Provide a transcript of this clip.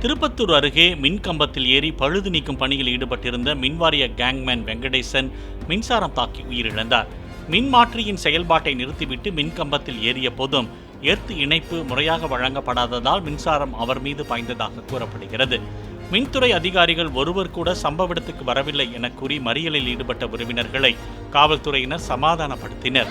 திருப்பத்தூர் அருகே மின்கம்பத்தில் ஏறி பழுது நீக்கும் பணியில் ஈடுபட்டிருந்த மின்வாரிய கேங்மேன் வெங்கடேசன் மின்சாரம் தாக்கி உயிரிழந்தார். மின்மாற்றியின் செயல்பாட்டை நிறுத்திவிட்டு மின் கம்பத்தில் ஏறிய போதும் எர்த் இணைப்பு முறையாக வழங்கப்படாததால் மின்சாரம் அவர் மீது பாய்ந்ததாக கூறப்படுகிறது. மின்துறை அதிகாரிகள் ஒருவர் கூட சம்பவ இடத்துக்கு வரவில்லை என கூறி மறியலில் ஈடுபட்ட உறவினர்களை காவல்துறையினர் சமாதானப்படுத்தினர்.